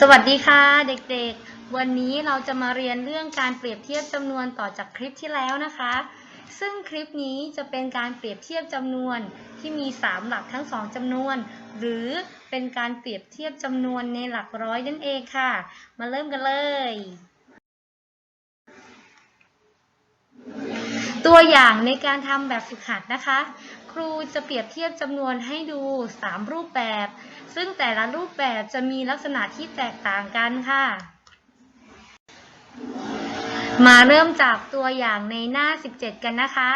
สวัสดีค่ะเด็กๆ วันนี้เราจะมาเรียนเรื่องการเปรียบเทียบจำนวนต่อจากคลิปที่แล้วนะคะ ซึ่งคลิปนี้จะเป็นการเปรียบเทียบจำนวนที่มี 3 หลักทั้ง 2จำนวน หรือเป็นการเปรียบเทียบจำนวนในหลักร้อยนั่นเองค่ะ มาเริ่มกันเลย ตัวอย่างในการทำแบบฝึกหัดนะคะ ครูจะเปรียบเทียบจำนวนให้ดู 3 รูปแบบ ซึ่งแต่ละรูปแบบจะมีลักษณะที่แตกต่างกันค่ะ มาเริ่มจากตัวอย่างในหน้า 17 กันนะคะ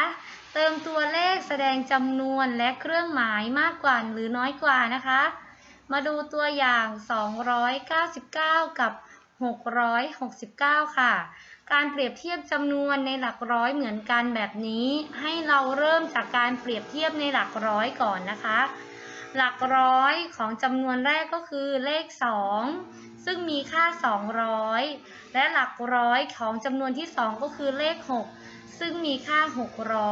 เติมตัวเลขแสดงจำนวนและเครื่องหมายมากกว่าหรือน้อยกว่านะคะ มาดูตัวอย่าง 299 กับ 669 ค่ะ การเปรียบเทียบจำนวนในหลักร้อยเหมือนกันแบบนี้ ให้เราเริ่มจากการเปรียบเทียบในหลักร้อยก่อนนะคะ หลักร้อยของจำนวนแรกก็คือเลข 2 ซึ่งมีค่า 200 และหลักร้อยของจำนวนที่ 2 ก็คือเลข 6 ซึ่งมีค่า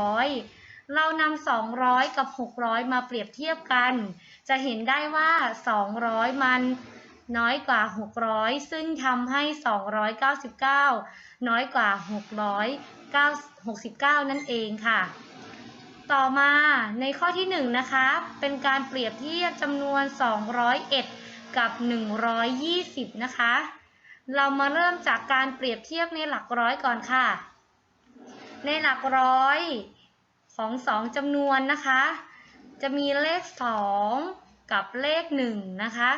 600 เรานำ200 กับ 600 มาเปรียบเทียบกัน จะเห็นได้ว่า 200 มัน น้อยกว่า 600 ซึ่งทำให้ 299 น้อยกว่า 669 นั่นเองค่ะ ต่อมาในข้อที่ 1 นะคะ เป็นการเปรียบเทียบจำนวน 201 กับ 120 นะคะ เรามาเริ่มจากการเปรียบเทียบในหลักร้อยก่อนค่ะ ในหลักร้อยของ 2จำนวนนะคะ จะมีเลข 2 กับเลข1นะคะ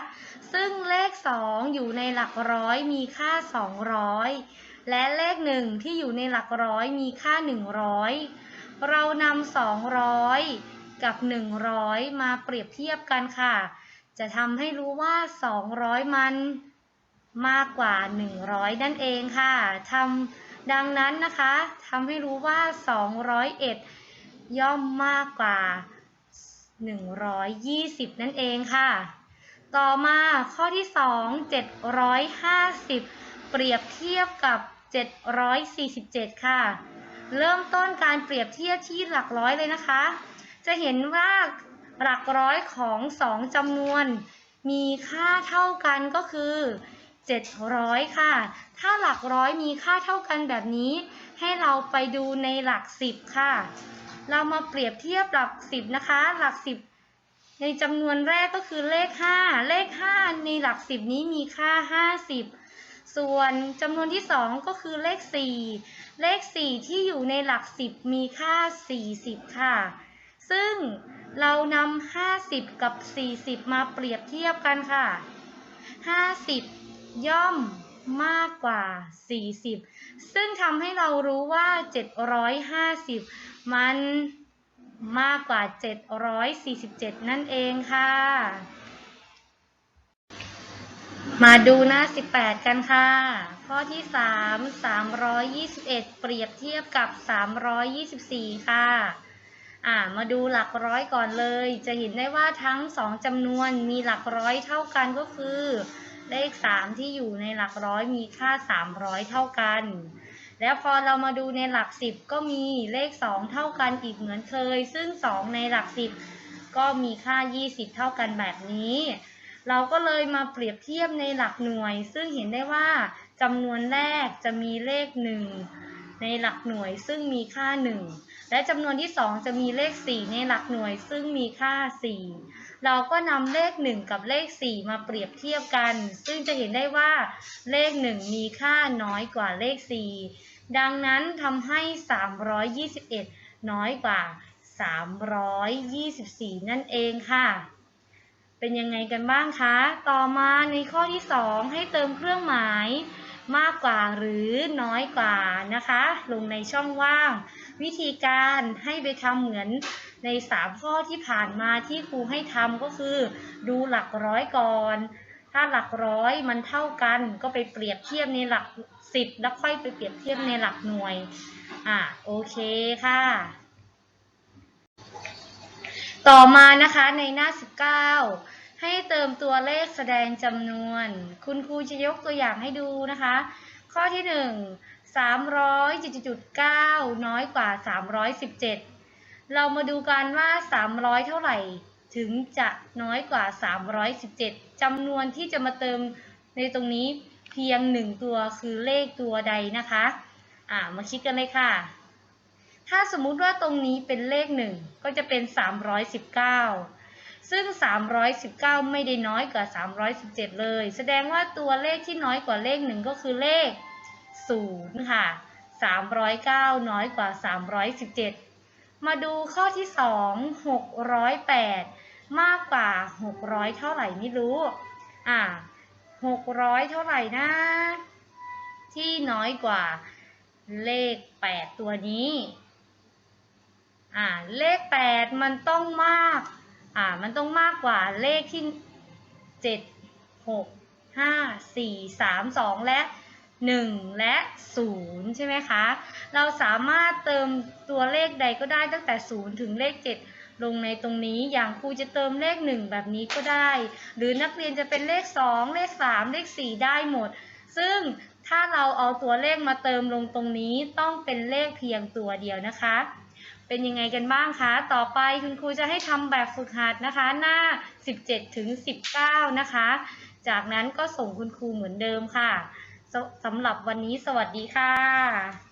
ซึ่งเลข 2 อยู่ในหลักร้อยมีค่า 200 และเลข 1 ที่อยู่ในหลักร้อยมีค่า 100 เรานำ200 กับ 100 มาเปรียบเทียบกันค่ะ จะทำให้รู้ว่า 200 มันมากกว่า 100 นั่นเองค่ะทำดังนั้นนะคะทำให้รู้ว่า 201 ย่อมมากกว่า 120 นั่นเองค่ะ ต่อมาข้อที่ 2 750 เปรียบเทียบกับ 747 ค่ะ เริ่มต้นการเปรียบเทียบที่หลักร้อยเลยนะคะ จะเห็นว่าหลักร้อยของ 2จำนวน มีค่าเท่ากันก็คือ 700 ค่ะ ถ้าหลักร้อยมีค่าเท่ากันแบบนี้ ให้เราไปดูในหลัก 10 ค่ะ เรามาเปรียบเทียบหลัก10นะคะ หลัก10ในจำนวนแรกก็คือเลข 5 เลข 5 ในหลัก10นี้มีค่า 50 ส่วนจำนวนที่ 2 ก็คือเลข 4 เลข 4 ที่อยู่ในหลัก10มีค่า 40 ค่ะ ซึ่งเรานำ50 กับ 40 มาเปรียบเทียบกันค่ะ 50 ย่อมมากกว่า 40 ซึ่งทำให้เรารู้ว่า 750 มันมากกว่า 747 นั่นเองค่ะ มาดูหน้า 18 กันค่ะ ข้อที่ 3 321 เปรียบเทียบกับ 324 ค่ะอ่ามาดูหลักร้อยก่อนเลย จะเห็นได้ว่าทั้ง 2จำนวนมีหลักร้อยเท่ากันก็คือ เลข 3 ที่อยู่ในหลักร้อยมีค่า 300 เท่ากัน แล้วพอเรามาดูในหลักสิบก็มีเลข 2 เท่ากันอีกเหมือนเคย ซึ่ง 2 ในหลักสิบก็มีค่า 20 เท่ากันแบบนี้ เราก็เลยมาเปรียบเทียบในหลักหน่วย ซึ่งเห็นได้ว่าจำนวนแรกจะมีเลข 1 ในหลักหน่วยซึ่งมีค่า 1 และจำนวนที่ 2 จะมีเลข 4 ในหลักหน่วย ซึ่งมีค่า 4 เราก็นำเลข 1 กับเลข 4 มาเปรียบเทียบกัน ซึ่งจะเห็นได้ว่าเลข 1 มีค่าน้อยกว่าเลข 4 ดังนั้นทำให้ 321 น้อยกว่า 324 นั่นเองค่ะ เป็นยังไงกันบ้างคะ ต่อมาในข้อที่ 2 ให้เติมเครื่องหมาย มากกว่าหรือน้อยกว่านะคะ ลงในช่องว่าง วิธีการให้ไปทำเหมือนใน 3 ข้อที่ผ่านมาที่ครูให้ทำก็คือ ดูหลักร้อยก่อน ถ้าหลักร้อยมันเท่ากันก็ไปเปรียบเทียบในหลัก 10 แล้วค่อยไปเปรียบเทียบในหลักหน่วย อะโอเคค่ะ ต่อมานะคะในหน้า 19 ให้เติมตัวเลขแสดงจำนวน คุณครูจะยกตัวอย่างให้ดูนะคะ ข้อที่ 1 300.9 น้อยกว่า 317 เรามาดูกันว่า 300 เท่าไหร่ ถึงจะน้อยกว่า 317 จำนวนที่จะมาเติมในตรงนี้เพียงหนึ่งตัวคือเลขตัวใดนะคะ อ่า มาคิดกันเลยค่ะ ถ้าสมมุติว่าตรงนี้เป็นเลขหนึ่งก็จะเป็น 319 ซึ่ง 319 ไม่ได้น้อยกว่า 317 เลย แสดงว่าตัวเลขที่น้อยกว่าเลขหนึ่งก็คือเลข 0 ค่ะ 309 น้อยกว่า 317 มาดูข้อที่ 2 608 มากกว่า 600 เท่าไหร่ไม่รู้ อ่า 600 เท่าไหร่นะ ที่น้อยกว่าเลข 8 ตัวนี้ อ่า เลข 8 มันต้องมาก อ่ามันต้องมากกว่าเลขที่ 7 6 5 4 3 2 และ 1 และ 0 ใช่ไหมคะ เราสามารถเติมตัวเลขใดก็ได้ตั้งแต่ 0 ถึงเลข 7 ลงในตรงนี้อย่างครูจะเติมเลข 1 แบบนี้ก็ได้ หรือนักเรียนจะเป็นเลข 2 เลข 3 เลข 4 ได้หมด ซึ่งถ้าเราเอาตัวเลขมาเติมลงตรงนี้ต้องเป็นเลขเพียงตัวเดียวนะคะ เป็นยังไงกันบ้างคะ ต่อไปคุณครูจะให้ทำแบบฝึกหัดนะคะ หน้า 17ถึง19 นะคะ จากนั้นก็ส่งคุณครูเหมือนเดิมค่ะสสำหรับวันนี้สวัสดีค่ะ